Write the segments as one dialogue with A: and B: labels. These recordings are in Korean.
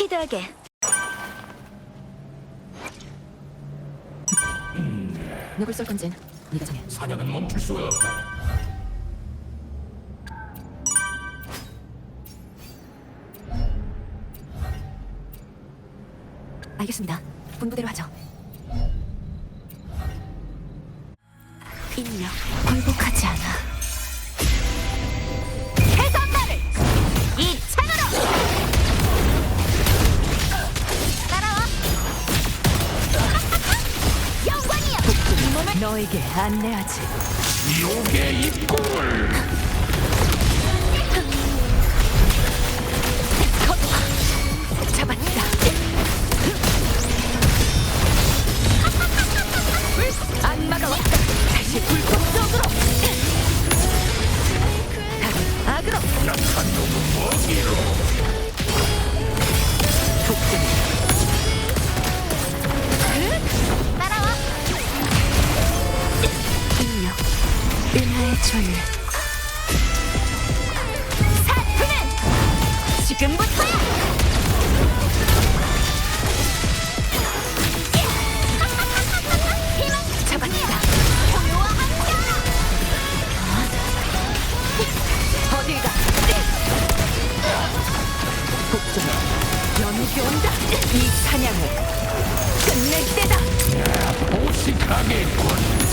A: 스피드하게.
B: 누굴 쏠 건진 네가 정해.
C: 사냥은 멈출 수가 없다.
B: 알겠습니다. 분부대로 하죠. 인력 굴복하지 않아. 너에게 안내하지.
C: 지옥의 입구
B: 조율.
A: 사투는 지금부터야.
B: 잡았다. 어딜 가? 복종 온다. 이 사냥을 끝낼 때다.
C: 보식하겠군.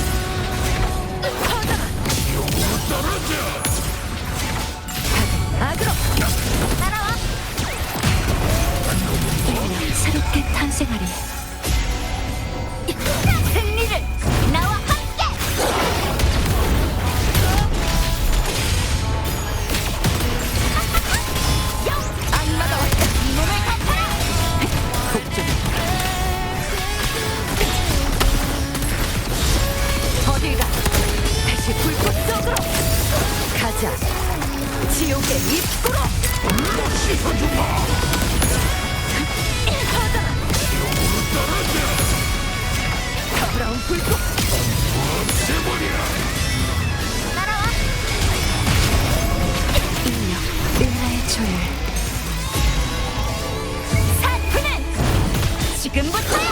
B: 가자. 지옥의 입구로.
C: 씻어주마.
B: 가자.
C: 지옥으로 떨어져.
B: 더러운 불꽃.
C: 없애버려.
A: 따라와.
B: 인력 일라의 조율. 사투는 지금부터.